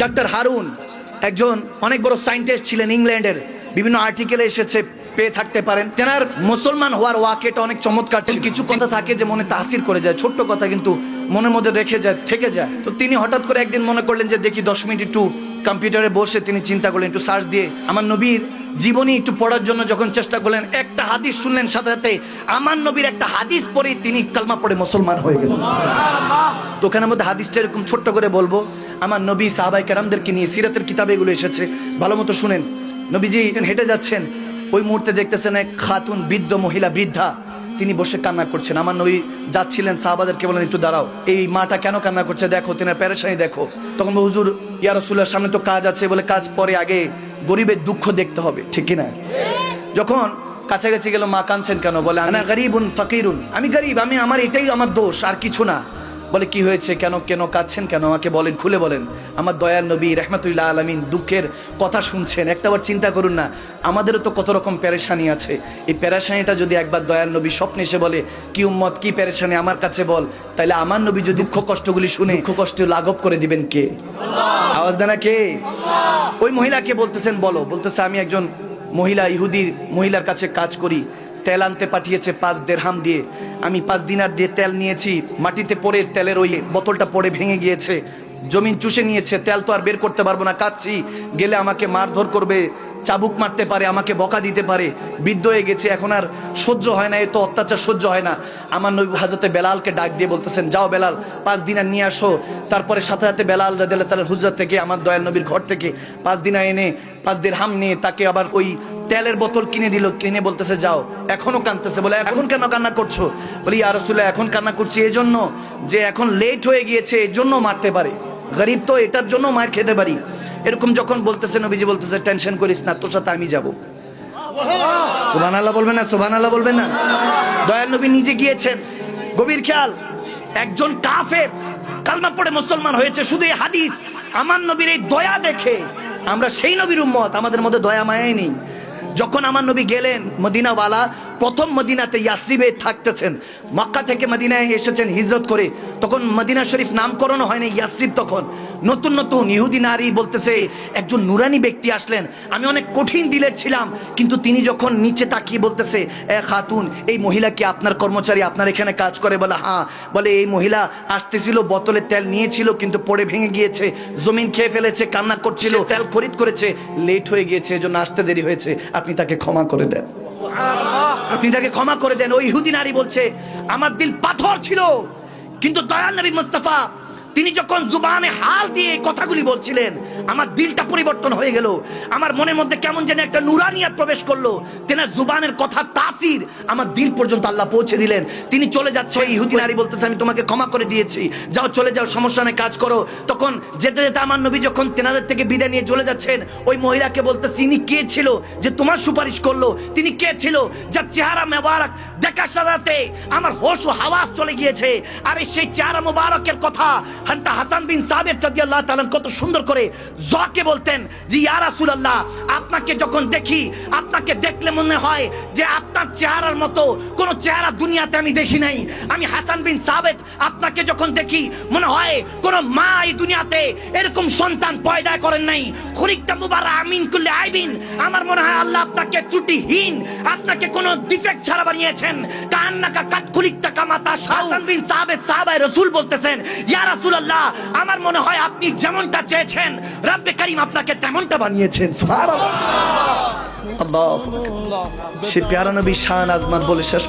Doctor Harun একজন অনেক বড় সায়েন্টিস্ট ছিলেন ইংল্যান্ডের। বিভিন্ন আর্টিকেলে এসেছে, পেয়ে থাকতে পারেন। তেনার মুসলমান হওয়ার ওয়াকেটা অনেক চমৎকার ছিল। কিছু কথা থাকে যে মনে তাসির করে যায়, ছোট্ট কথা কিন্তু মনের মধ্যে রেখে যায়, থেকে যায়। তো তিনি হঠাৎ করে একদিন মনে করলেন যে, দেখি দশ মিনিট একটু কম্পিউটারে বসে তিনি চিন্তা করলেন, একটু সার্চ দিয়ে। আমার নবীর জীবনী একটু পড়ার জন্য যখন চেষ্টা করলেন, একটা হাদিস শুনলেন, সাথে সাথে আমার নবীর একটা হাদিস পড়েই তিনি কালমা পড়ে মুসলমান হয়ে গেলেন। তো ওখানের মধ্যে হাদিসটা এরকম ছোট্ট করে বলব, আমার নবী সাহাবাই কেরামদেরকে নিয়ে সিরাতের কিতাবে এগুলো এসেছে, ভালো মতো শুনেন। নবীজি হেঁটে যাচ্ছেন, ওই মুহূর্তে দেখতেছেন এক খাতুন বৃদ্ধ মহিলা বৃদ্ধা তিনি বসে কান্না করছেন। আমার নবী যাচ্ছিলেন, সাহাবাদেরকে বলেন একটু দাঁড়াও। এই মাটা কেন কান্না করছে? দেখো, তিনার প্যারেশানি দেখো। তখন হুজুর, ইয়া রাসূলুল্লাহর সামনে তো কাজ আছে বলে কাজ পরে আগে গরিবের দুঃখ দেখতে হবে, ঠিক কিনা? যখন কাছাকাছি গেল, মা কানছেন কেন? বলে, আনা গরিবুন ফকিরুন। আমি গরিব, আমি, আমার এটাই আমার দোষ, আর কিছু না। বলে কি হয়েছে? কেন কেন কাঁদছেন কেন? আমাকে বলেন খুলে বলেন। আমার দয়াল নবী রহমতুল্লাহ আলমিন দুঃখের কথা শুনছেন। একটাবার চিন্তা করুন না আমাদেরও তো কত রকম প্যারেশানি আছে। এই প্যারেশানিটা যদি একবার দয়াল নবী স্বপ্নে এসে বলে কি উম্মত কি প্যারেশানি আমার কাছে বল। তাহলে আমার নবী যদি দুঃখ কষ্টগুলি শুনে দুঃখ কষ্ট লাঘব করে দিবেন কে? আওয়াজ দেনা কে? ওই মহিলাকে বলতেছেন বলো। বলতেছে আমি একজন মহিলা ইহুদির মহিলার কাছে কাজ করি। তেল আনতে পাঠিয়েছে পাঁচ দেড়হাম দিয়ে। আমি পাঁচ দিনার দিয়ে তেল নিয়েছি, মাটিতে পড়ে তেলের ওই বোতলটা পড়ে ভেঙে গিয়েছে। জমিন চুষে নিয়েছে, তেল তো আর বের করতে পারব না কাচ্ছি গেলে আমাকে মারধর করবে, চাবুক মারতে পারে, আমাকে বকা দিতে পারে। বৃদ্ধ হয়ে গেছে, এখন আর সহ্য হয় না, এ তো অত্যাচার সহ্য হয় না। আমার নবী হাজতে বেলালকে ডাক দিয়ে বলতেছেন, যাও বেলাল, পাঁচ দিন আর নিয়ে আসো। তারপরে সাথে সাথে বেলাল তাআলার হুজরাত থেকে, আমার দয়াল নবীর ঘর থেকে পাঁচ দিন এনে, পাঁচ দিন হাম নিয়ে তাকে আবার ওই তেলের বোতল কিনে দিল, কিনে বলতেছে, যাও। এখনও কাঁদতেছে, বলে, এখন কেন কান্না করছ? বলি, ইয়া রাসূলুল্লাহ, এখন কান্না করছি এই জন্য যে এখন লেট হয়ে গিয়েছে এই জন্য মারতে পারে। গরিব তো, এটার জন্য মার খেতে পারি। এরকম যখন বলতেছে, নবীজি বলতেছে টেনশন করিস না, তোর সাথে আমি যাব। সুবান আল্লাহ বলবেন না সুবান আল্লাহ বলবেন না। দয়াল নবী নিজে গিয়েছেন। গভীর খেয়াল, একজন কাফের কালমা পড়ে মুসলমান হয়েছে, শুধু এই হাদিস, আমার নবীর এই দয়া দেখে, আমরা সেই নবীর উম্মত, আমাদের মধ্যে দয়া মায়াই নেই। যখন আমার নবী গেলেন মদিনাওয়ালা প্রথম মদিনাতে ইয়াসরিবে থাকতেছেন। মক্কা থেকে মদিনায় এসেছেন হিজরত করে। তখন মদিনা শরীফ নামকরণ হয় না ইয়াসরিব তখন। নতুন নতুন ইহুদি নারী বলতেছে একজন নুরানি ব্যক্তি আসলেন। আমি অনেক কঠিন দিলের ছিলাম কিন্তু তিনি যখন নিচে তাকিয়ে বলতেছে এ খাতুন এই মহিলা কি আপনার কর্মচারী? আপনার এখানে কাজ করে? বলে হ্যাঁ। বলে এই মহিলা আসতেছিল বোতলে তেল নিয়েছিল কিন্তু পড়ে ভেঙে গিয়েছে জমিন খেয়ে ফেলেছে কান্না করছিল তেল খরিদ করেছে লেট হয়ে গিয়েছে এজন্য আসতে দেরি হয়েছে। আপনি তাকে ক্ষমা করে দেন। আপনি তাকে ক্ষমা করে দেন। ওই ইহুদি নারী বলছে, আমার দিল পাথর ছিল, কিন্তু দয়াল নবী মুস্তাফা তিনি যখন জুবানে হাল দিয়ে এই কথাগুলি বলছিলেন আমার দিলটা পরিবর্তন হয়ে গেল। আমার মনের মধ্যে কেমন যেন একটা নুরানিয়াত প্রবেশ করল। তেনার জুবানের কথা তাসির আমার দিল পর্যন্ত আল্লাহ পৌঁছে দিলেন। তিনি চলে যাচ্ছে ওই ইহুদি নারী বলতেছে আমি তোমাকে ক্ষমা করে দিয়েছি। যাও চলে যাও সমস্যা নেই কাজ করো। তখন যেতে যেতে আমার নবী যখন তেনাদের থেকে বিদায় নিয়ে চলে যাচ্ছেন ওই মহিলাকে বলতেছে ইনি কে ছিল যে তোমার সুপারিশ করল? তিনি কে ছিল যার চেহারা মেবারক দেখা সাজাতে আমার হোশ ও হাওয়াস চলে গিয়েছে? আরে সেই চেহারা মোবারকের কথা দুনিয়াতে এরকম সন্তান পয়দা করেন নাই। খরিকটা মুবারক, আমিন কুল্লি আইবিন। আমার মনে হয় আল্লাহ আপনাকে ত্রুটিহীন, আপনাকে কোনো ডিফেক্ট ছাড়া বানিয়েছেন। কান্নাকা কাট খুলিকটা কামাতা রাসূল বলতেছেন, ইয়া রাসূলুল্লাহ, আমার মনে হয় আপনি যেমনটা চেয়েছেন, রব্বে করিম আপনাকে তেমনটা বানিয়েছেন, সুবহানাল্লাহ। আল্লাহ সে প্যারা নবী শান আজমাত বলে শেষ